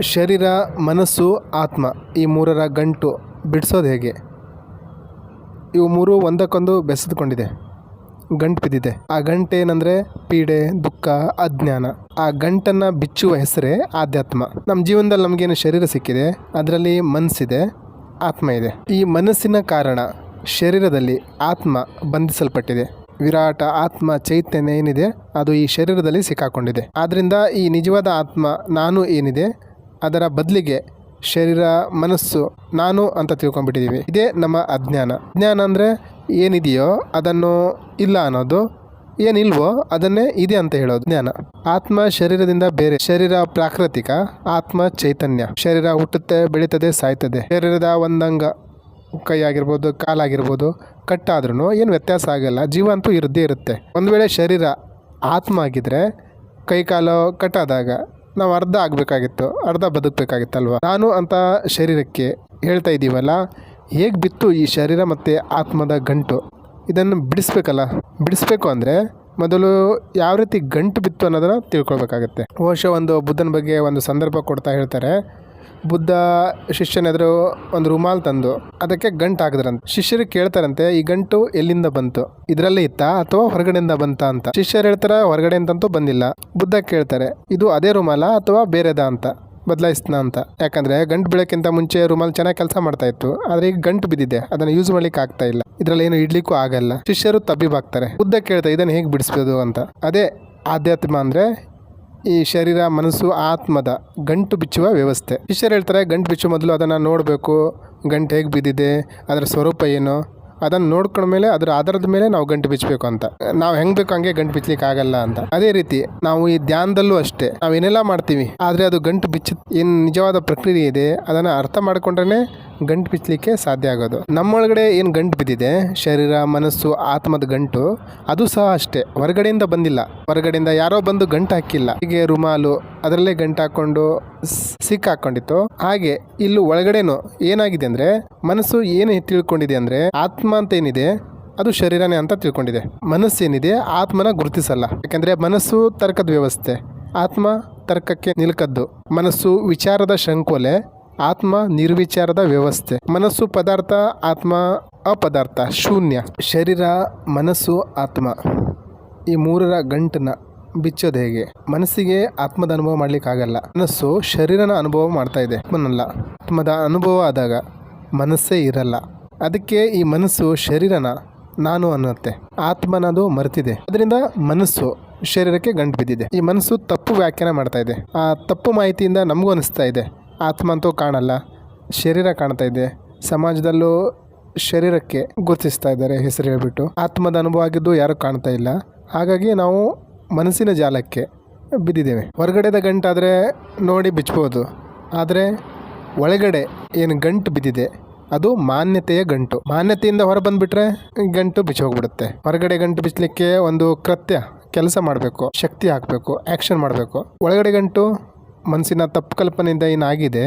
ಶರೀರ, ಮನಸ್ಸು, ಆತ್ಮ ಈ ಮೂರರ ಗಂಟು ಬಿಡಿಸೋದು ಹೇಗೆ? ಇವು ಮೂರು ಒಂದಕ್ಕೊಂದು ಬೆಸೆದುಕೊಂಡಿದೆ. ಗಂಟು ಬಿದ್ದಿದೆ. ಆ ಗಂಟು ಏನಂದರೆ ಪೀಡೆ, ದುಃಖ, ಅಜ್ಞಾನ. ಆ ಗಂಟನ್ನು ಬಿಚ್ಚುವ ಹೆಸರೇ ಆಧ್ಯಾತ್ಮ. ನಮ್ಮ ಜೀವನದಲ್ಲಿ ನಮಗೇನು ಶರೀರ ಸಿಕ್ಕಿದೆ? ಅದರಲ್ಲಿ ಮನಸ್ಸಿದೆ, ಆತ್ಮ ಇದೆ. ಈ ಮನಸ್ಸಿನ ಕಾರಣ ಶರೀರದಲ್ಲಿ ಆತ್ಮ ಬಂಧಿಸಲ್ಪಟ್ಟಿದೆ. ವಿರಾಟ ಆತ್ಮ ಚೈತನ್ಯ ಏನಿದೆ? ಅದು ಈ ಶರೀರದಲ್ಲಿ ಸಿಕ್ಕಾಕೊಂಡಿದೆ. ಆದ್ದರಿಂದ ಈ ನಿಜವಾದ ಆತ್ಮ ನಾನು ಏನಿದೆ? ಅದರ ಬದಲಿಗೆ ಶರೀರ, ಮನಸ್ಸು, ನಾನು ಅಂತ ತಿಳ್ಕೊಂಡ್ಬಿಟ್ಟಿದ್ದೀವಿ ಇದೇ ನಮ್ಮ ಅಜ್ಞಾನ. ಅಜ್ಞಾನ ಅಂದರೆ ಏನಿದೆಯೋ ಅದನ್ನು ಇಲ್ಲ ಅನ್ನೋದು, ಏನಿಲ್ವೋ ಅದನ್ನೇ ಇದೆ ಅಂತ ಹೇಳೋದು ಜ್ಞಾನ. ಆತ್ಮ ಶರೀರದಿಂದ ಬೇರೆ, ಶರೀರ ಪ್ರಾಕೃತಿಕ, ಆತ್ಮ ಚೈತನ್ಯ. ಶರೀರ ಹುಟ್ಟುತ್ತೆ, ಬೆಳೀತದೆ, ಸಾಯ್ತದೆ. ಶರೀರದ ಒಂದಂಗ ಕೈ ಆಗಿರ್ಬೋದು ಕಾಲಾಗಿರ್ಬೋದು ಕಟ್ಟಾದ್ರೂ ಏನು ವ್ಯತ್ಯಾಸ ಆಗಲ್ಲ ಜೀವ ಅಂತೂ ಇರದೇ ಇರುತ್ತೆ. ಒಂದು ವೇಳೆ ಶರೀರ ಆತ್ಮ ಆಗಿದ್ರೆ ಕೈ ಕಾಲು ಕಟ್ಟಾದಾಗ ನಾವು ಅರ್ಧ ಆಗಬೇಕಾಗಿತ್ತು, ಅರ್ಧ ಬದುಕಬೇಕಾಗಿತ್ತಲ್ವ? ನಾನು ಅಂತ ಶರೀರಕ್ಕೆ ಹೇಳ್ತಾ ಇದ್ದೀವಲ್ಲ, ಹೇಗೆ ಬಿತ್ತು ಈ ಶರೀರ ಮತ್ತು ಆತ್ಮದ ಗಂಟು? ಇದನ್ನು ಬಿಡಿಸ್ಬೇಕಲ್ಲ? ಬಿಡಿಸ್ಬೇಕು ಅಂದರೆ ಮೊದಲು ಯಾವ ರೀತಿ ಗಂಟು ಬಿತ್ತು ಅನ್ನೋದನ್ನು ತಿಳ್ಕೊಳ್ಬೇಕಾಗತ್ತೆ. ಬಹುಶಃ ಒಂದು ಬುದ್ಧನ ಬಗ್ಗೆ ಒಂದು ಸಂದರ್ಭ ಕೊಡ್ತಾ ಹೇಳ್ತಾರೆ ಬುದ್ಧ ಶಿಷ್ಯನ ಎದುರು ಒಂದು ರುಮಾಲ್ ತಂದು ಅದಕ್ಕೆ ಗಂಟು ಹಾಕಿದ್ರಂತೆ. ಶಿಷ್ಯರು ಕೇಳ್ತಾರಂತೆ, ಈ ಗಂಟು ಎಲ್ಲಿಂದ ಬಂತು? ಇದರಲ್ಲೇ ಇತ್ತಾ ಅಥವಾ ಹೊರಗಡೆಯಿಂದ ಬಂತಾ ಅಂತ? ಶಿಷ್ಯರು ಹೇಳ್ತಾರೆ ಹೊರಗಡೆ ಅಂತಂತೂ ಬಂದಿಲ್ಲ. ಬುದ್ಧ ಕೇಳ್ತಾರೆ, ಇದು ಅದೇ ರುಮಾಲ ಅಥವಾ ಬೇರೆದಾ ಅಂತ? ಬದಲಾಯಿಸ್ತಾನ ಅಂತ? ಯಾಕಂದ್ರೆ ಗಂಟು ಬೀಳಕ್ಕಿಂತ ಮುಂಚೆ ರುಮಾಲ್ ಚೆನ್ನಾಗಿ ಕೆಲಸ ಮಾಡ್ತಾ ಇತ್ತು, ಆದ್ರೆ ಈಗ ಗಂಟು ಬಿದ್ದಿದೆ, ಅದನ್ನ ಯೂಸ್ ಮಾಡ್ಲಿಕ್ಕೆ ಆಗ್ತಾ ಇಲ್ಲ. ಇದ್ರಲ್ಲಿ ಏನು ಇಡ್ಲಿಕ್ಕೂ ಆಗಲ್ಲ. ಶಿಷ್ಯರು ತಬ್ಬಿಬಾಗ್ತಾರೆ. ಬುದ್ಧ ಕೇಳ್ತಾ ಇದನ್ನ ಹೇಗೆ ಬಿಡಿಸ್ಬೋದು? ಅಂತ. ಅದೇ ಆಧ್ಯಾತ್ಮ ಅಂದ್ರೆ ಈ ಶರೀರ, ಮನಸ್ಸು, ಆತ್ಮದ ಗಂಟು ಬಿಚ್ಚುವ ವ್ಯವಸ್ಥೆ. ಶಿಷ್ಯರು ಹೇಳ್ತಾರೆ, ಗಂಟು ಬಿಚ್ಚುವ ಮೊದಲು ಅದನ್ನು ನೋಡಬೇಕು. ಗಂಟು ಹೇಗೆ ಬಿದ್ದಿದೆ, ಅದರ ಸ್ವರೂಪ ಏನು? ಅದನ್ನು ನೋಡ್ಕೊಂಡ್ಮೇಲೆ ಅದರ ಆಧಾರದ ಮೇಲೆ ನಾವು ಗಂಟು ಬಿಚ್ಚಬೇಕು ಅಂತ. ನಾವು ಹೆಂಗೆ ಬೇಕು ಹಂಗೆ ಗಂಟು ಬಿಚ್ಚಲಿಕ್ಕೆ ಆಗಲ್ಲ ಅಂತ. ಅದೇ ರೀತಿ ನಾವು ಈ ಧ್ಯಾನದಲ್ಲೂ ಅಷ್ಟೇ. ನಾವು ಏನೆಲ್ಲ ಮಾಡ್ತೀವಿ, ಆದರೆ ಅದು ಗಂಟು ಬಿಚ್ಚ ಏನು ನಿಜವಾದ ಪ್ರಕ್ರಿಯೆ ಇದೆ, ಅದನ್ನು ಅರ್ಥ ಮಾಡ್ಕೊಂಡ್ರೆ ಗಂಟು ಬಿಚ್ಚಲಿಕ್ಕೆ ಸಾಧ್ಯ ಆಗೋದು. ನಮ್ಮೊಳಗಡೆ ಏನು ಗಂಟು ಬಿದ್ದಿದೆ, ಶರೀರ, ಮನಸ್ಸು, ಆತ್ಮದ ಗಂಟು, ಅದು ಸಹ ಅಷ್ಟೇ. ಹೊರಗಡೆಯಿಂದ ಬಂದಿಲ್ಲ. ಹೊರಗಡೆಯಿಂದ ಯಾರೋ ಬಂದು ಗಂಟು ಹಾಕಿಲ್ಲ. ಹೀಗೆ ರುಮಾಲು, ಅದರಲ್ಲೇ ಗಂಟು ಹಾಕೊಂಡು ಸಿಕ್ಕ ಸಿಕ್ಕಾಕೊಂಡಿತ್ತು ಹಾಗೆ ಇಲ್ಲೂ ಒಳಗಡೆನು ಏನಾಗಿದೆ ಅಂದರೆ, ಮನಸ್ಸು ಏನು ತಿಳ್ಕೊಂಡಿದೆ ಅಂದರೆ, ಆತ್ಮ ಅಂತ ಏನಿದೆ, ಅದು ಶರೀರನೇ ಅಂತ ತಿಳ್ಕೊಂಡಿದೆ. ಮನಸ್ಸೇನಿದೆ ಆತ್ಮನ ಗುರುತಿಸಲ್ಲ. ಯಾಕೆಂದರೆ ಮನಸ್ಸು ತರ್ಕದ ವ್ಯವಸ್ಥೆ. ಆತ್ಮ ತರ್ಕಕ್ಕೆ ನಿಲ್ಕದ್ದು. ಮನಸ್ಸು ವಿಚಾರದ ಶಂಕೋಲೆ ಆತ್ಮ ನಿರ್ವಿಚಾರದ ವ್ಯವಸ್ಥೆ. ಮನಸ್ಸು ಪದಾರ್ಥ, ಆತ್ಮ ಅಪದಾರ್ಥ, ಶೂನ್ಯ. ಶರೀರ, ಮನಸ್ಸು, ಆತ್ಮ. ಈ ಮೂರರ ಗಂಟನ್ನ ಬಿಚ್ಚೋದು ಹೇಗೆ? ಮನಸ್ಸಿಗೆ ಆತ್ಮದ ಅನುಭವ ಮಾಡಲಿಕ್ಕಾಗಲ್ಲ ಮನಸ್ಸು ಶರೀರನ ಅನುಭವ ಮಾಡ್ತಾ ಇದೆ. ಆತ್ಮನಲ್ಲ. ಆತ್ಮದ ಅನುಭವ ಆದಾಗ ಮನಸ್ಸೇ ಇರಲ್ಲ. ಅದಕ್ಕೆ ಈ ಮನಸ್ಸು ಶರೀರನ ನಾನು ಅನ್ನುತ್ತೆ. ಆತ್ಮನದು ಮರೆತಿದೆ. ಅದರಿಂದ ಮನಸ್ಸು ಶರೀರಕ್ಕೆ ಗಂಟು ಬಿದ್ದಿದೆ. ಈ ಮನಸ್ಸು ತಪ್ಪು ವ್ಯಾಖ್ಯಾನ ಮಾಡ್ತಾ ಇದೆ. ಆ ತಪ್ಪು ಮಾಹಿತಿಯಿಂದ ನಮಗೂ ಅನಿಸ್ತಾ ಇದೆ. ಆತ್ಮ ಅಂತೂ ಕಾಣಲ್ಲ, ಶರೀರ ಕಾಣ್ತಾ ಇದೆ. ಸಮಾಜದಲ್ಲೂ ಶರೀರಕ್ಕೆ ಗುರುತಿಸ್ತಾ ಇದ್ದಾರೆ ಹೆಸರು ಹೇಳ್ಬಿಟ್ಟು. ಆತ್ಮದ ಅನುಭವ ಆಗಿದ್ದು ಯಾರು ಕಾಣ್ತಾ ಇಲ್ಲ. ಹಾಗಾಗಿ ನಾವು ಮನಸ್ಸಿನ ಜಾಲಕ್ಕೆ ಬಿದ್ದಿದ್ದೇವೆ. ಹೊರಗಡೆದ ಗಂಟಾದರೆ ನೋಡಿ ಬಿಚ್ಬೋದು. ಆದರೆ ಒಳಗಡೆ ಏನು ಗಂಟು ಬಿದ್ದಿದೆ, ಅದು ಮಾನ್ಯತೆಯ ಗಂಟು. ಮಾನ್ಯತೆಯಿಂದ ಹೊರ ಬಂದುಬಿಟ್ರೆ ಗಂಟು ಬಿಚ್ಚೋಗ್ಬಿಡುತ್ತೆ ಹೊರಗಡೆ ಗಂಟು ಬಿಚ್ಚಲಿಕ್ಕೆ ಒಂದು ಕೃತ್ಯ, ಕೆಲಸ ಮಾಡಬೇಕು, ಶಕ್ತಿ ಹಾಕಬೇಕು ಆ್ಯಕ್ಷನ್ ಮಾಡಬೇಕು. ಒಳಗಡೆ ಗಂಟು ಮನಸ್ಸಿನ ತಪ್ಪು ಕಲ್ಪನೆಯಿಂದ ಏನಾಗಿದೆ,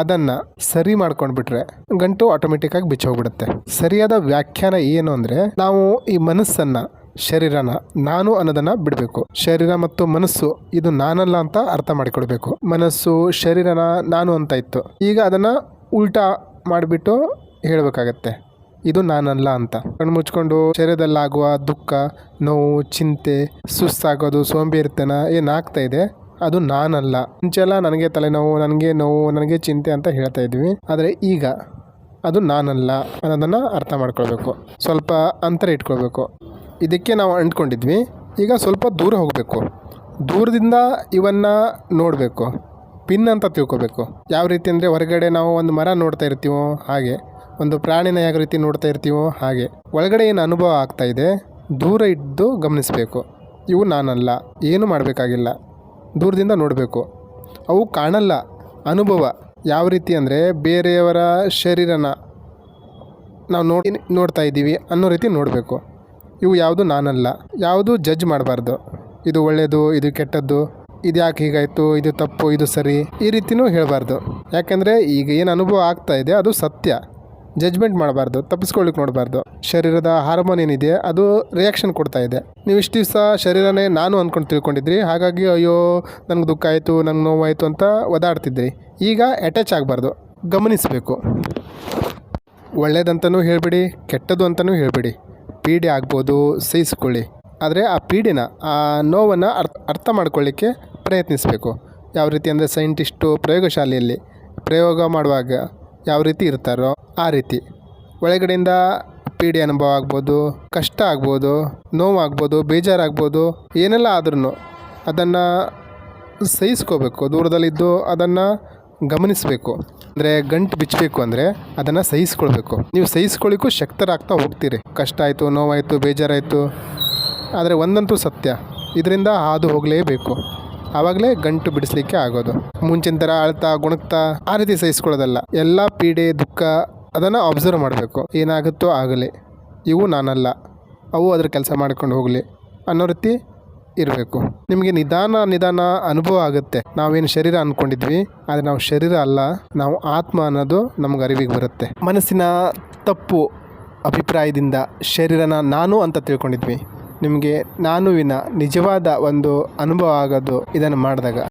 ಅದನ್ನು ಸರಿ ಮಾಡ್ಕೊಂಡ್ಬಿಟ್ರೆ ಗಂಟು ಆಟೋಮೆಟಿಕ್ಕಾಗಿ ಬಿಚ್ಚೋಗ್ಬಿಡುತ್ತೆ ಸರಿಯಾದ ವ್ಯಾಖ್ಯಾನ ಏನು ಅಂದರೆ, ನಾವು ಈ ಮನಸ್ಸನ್ನು, ಶರೀರನ ನಾನು ಅನ್ನೋದನ್ನ ಬಿಡಬೇಕು. ಶರೀರ ಮತ್ತು ಮನಸ್ಸು, ಇದು ನಾನಲ್ಲ ಅಂತ ಅರ್ಥ ಮಾಡಿಕೊಳ್ಬೇಕು. ಮನಸ್ಸು, ಶರೀರನ ನಾನು ಅಂತ ಇತ್ತು. ಈಗ ಅದನ್ನು ಉಲ್ಟಾ ಮಾಡಿಬಿಟ್ಟು ಹೇಳಬೇಕಾಗತ್ತೆ. ಇದು ನಾನಲ್ಲ ಅಂತ. ಕಣ್ಣು ಮುಚ್ಕೊಂಡು ಶರೀರದಲ್ಲಾಗುವ ದುಃಖ, ನೋವು, ಚಿಂತೆ, ಸುಸ್ತಾಗೋದು, ಸೋಂಬೇರಿತನ ಏನಾಗ್ತಾ ಇದೆ ಅದು ನಾನಲ್ಲ. ಮುಂಚೆಲ್ಲ ನನಗೆ ತಲೆನೋವು, ನನಗೆ ನೋವು, ನನಗೆ ಚಿಂತೆ ಅಂತ ಹೇಳ್ತಾ ಇದ್ವಿ. ಆದರೆ ಈಗ ಅದು ನಾನಲ್ಲ ಅನ್ನೋದನ್ನು ಅರ್ಥ ಮಾಡ್ಕೊಳ್ಬೇಕು. ಸ್ವಲ್ಪ ಅಂತರ ಇಟ್ಕೊಳ್ಬೇಕು. ಇದಕ್ಕೆ ನಾವು ಅಂಟ್ಕೊಂಡಿದ್ವಿ. ಈಗ ಸ್ವಲ್ಪ ದೂರ ಹೋಗಬೇಕು. ದೂರದಿಂದ ಇವನ್ನ ನೋಡಬೇಕು. ಪಿನ್ ಅಂತ ತಿಳ್ಕೊಬೇಕು. ಯಾವ ರೀತಿ ಅಂದರೆ ಹೊರಗಡೆ ನಾವು ಒಂದು ಮರ ನೋಡ್ತಾ ಇರ್ತೀವೋ ಹಾಗೆ, ಒಂದು ಪ್ರಾಣಿನ ಯಾವ ರೀತಿ ನೋಡ್ತಾ ಇರ್ತೀವೋ ಹಾಗೆ, ಒಳಗಡೆ ಏನು ಅನುಭವ ಆಗ್ತಾ ಇದೆ, ದೂರ ಇದ್ದು ಗಮನಿಸಬೇಕು. ಇವು ನಾನಲ್ಲ, ಏನು ಮಾಡಬೇಕಾಗಿಲ್ಲ. ದೂರದಿಂದ ನೋಡಬೇಕು. ಅವು ಕಾಣಲ್ಲ. ಅನುಭವ. ಯಾವ ರೀತಿ ಅಂದರೆ ಬೇರೆಯವರ ಶರೀರನ ನಾವು ನೋಡಿ ನೋಡ್ತಾ ಇದ್ದೀವಿ ಅನ್ನೋ ರೀತಿ ನೋಡಬೇಕು. ಇವು ಯಾವುದು ನಾನಲ್ಲ. ಯಾವುದು ಜಡ್ಜ್ ಮಾಡಬಾರ್ದು. ಇದು ಒಳ್ಳೆಯದು ಇದು ಕೆಟ್ಟದ್ದು, ಇದು ಯಾಕೆ ಹೀಗಾಯಿತು, ಇದು ತಪ್ಪು, ಇದು ಸರಿ ಈ ರೀತಿನೂ ಹೇಳಬಾರ್ದು. ಯಾಕೆಂದರೆ ಈಗ ಏನು ಅನುಭವ ಆಗ್ತಾ ಇದೆ ಅದು ಸತ್ಯ. ಜಜ್ಮೆಂಟ್ ಮಾಡಬಾರ್ದು ತಪ್ಪಿಸ್ಕೊಳ್ಳಿಕ್ಕೆ ನೋಡಬಾರ್ದು. ಶರೀರದ ಹಾರ್ಮೋನ್ ಏನಿದೆ, ಅದು ರಿಯಾಕ್ಷನ್ ಕೊಡ್ತಾ ಇದೆ. ನೀವು ಇಷ್ಟು ದಿವಸ ಶರೀರನೇ ನಾನು ಅಂದ್ಕೊಂಡು ತಿಳ್ಕೊಂಡಿದ್ರಿ, ಹಾಗಾಗಿ ಅಯ್ಯೋ, ನನಗೆ ದುಃಖ ಆಯಿತು ನಂಗೆ ನೋವಾಯಿತು ಅಂತ ಒದಾಡ್ತಿದ್ರಿ. ಈಗ ಅಟ್ಯಾಚ್ ಆಗಬಾರ್ದು, ಗಮನಿಸಬೇಕು. ಒಳ್ಳೇದಂತನೂ ಹೇಳಬೇಡಿ, ಕೆಟ್ಟದ್ದು ಅಂತಲೂ ಹೇಳಬೇಡಿ. ಪೀಡೆ ಆಗ್ಬೋದು, ಸಹಿಸ್ಕೊಳ್ಳಿ. ಆದರೆ ಆ ಪೀಡೆನ, ಆ ನೋವನ್ನು ಅರ್ಥ ಅರ್ಥ ಮಾಡ್ಕೊಳ್ಳಿಕ್ಕೆ ಪ್ರಯತ್ನಿಸಬೇಕು. ಯಾವ ರೀತಿ ಅಂದರೆ ಸೈಂಟಿಸ್ಟು ಪ್ರಯೋಗಶಾಲೆಯಲ್ಲಿ ಪ್ರಯೋಗ ಮಾಡುವಾಗ ಯಾವ ರೀತಿ ಇರ್ತಾರೋ ಆ ರೀತಿ. ಒಳಗಡೆಯಿಂದ ಪೀಡೆ ಅನುಭವ ಆಗ್ಬೋದು, ಕಷ್ಟ ಆಗ್ಬೋದು, ನೋವಾಗ್ಬೋದು, ಬೇಜಾರಾಗ್ಬೋದು, ಏನೆಲ್ಲ ಆದ್ರೂ ಅದನ್ನು ಸಹಿಸ್ಕೋಬೇಕು. ದೂರದಲ್ಲಿದ್ದು ಅದನ್ನು ಗಮನಿಸಬೇಕು. ಅಂದರೆ ಗಂಟು ಬಿಚ್ಚಬೇಕು ಅಂದರೆ ಅದನ್ನು ಸಹಿಸ್ಕೊಳ್ಬೇಕು. ನೀವು ಸಹಿಸ್ಕೊಳ್ಳಿಕ್ಕೂ ಶಕ್ತರಾಗ್ತಾ ಹೋಗ್ತೀರಿ. ಕಷ್ಟ ಆಯಿತು, ನೋವಾಯಿತು, ಬೇಜಾರಾಯಿತು, ಆದರೆ ಒಂದಂತೂ ಸತ್ಯ. ಇದರಿಂದ ಹಾದು ಹೋಗಲೇಬೇಕು. ಆವಾಗಲೇ ಗಂಟು ಬಿಡಿಸ್ಲಿಕ್ಕೆ ಆಗೋದು. ಮುಂಚಿನ ಥರ ಅಳ್ತಾ, ಗುಣಗ್ತಾ ಆ ರೀತಿ ಸಹಿಸ್ಕೊಳ್ಳೋದಲ್ಲ. ಎಲ್ಲ ಪೀಡೆ, ದುಃಖ ಅದನ್ನು ಅಬ್ಸರ್ವ್ ಮಾಡಬೇಕು. ಏನಾಗುತ್ತೋ ಆಗಲಿ. ಇವು ನಾನಲ್ಲ. ಅವು ಅದ್ರ ಕೆಲಸ ಮಾಡ್ಕೊಂಡು ಹೋಗಲಿ ಅನ್ನೋ ರೀತಿ ಇರಬೇಕು. ನಿಮಗೆ ನಿಧಾನ ನಿಧಾನ ಅನುಭವ ಆಗುತ್ತೆ. ನಾವೇನು ಶರೀರ ಅಂದ್ಕೊಂಡಿದ್ವಿ ಆದರೆ ನಾವು ಶರೀರ ಅಲ್ಲ. ನಾವು ಆತ್ಮ ಅನ್ನೋದು ನಮ್ಗೆ ಅರಿವಿಗೆ ಬರುತ್ತೆ. ಮನಸ್ಸಿನ ತಪ್ಪು ಅಭಿಪ್ರಾಯದಿಂದ ಶರೀರನ ನಾನು ಅಂತ ತಿಳ್ಕೊಂಡಿದ್ವಿ. ನಿಮಗೆ ನಾನುವಿನ ನಿಜವಾದ ಒಂದು ಅನುಭವ ಆಗೋದು. ಇದನ್ನು ಮಾಡಿದಾಗ.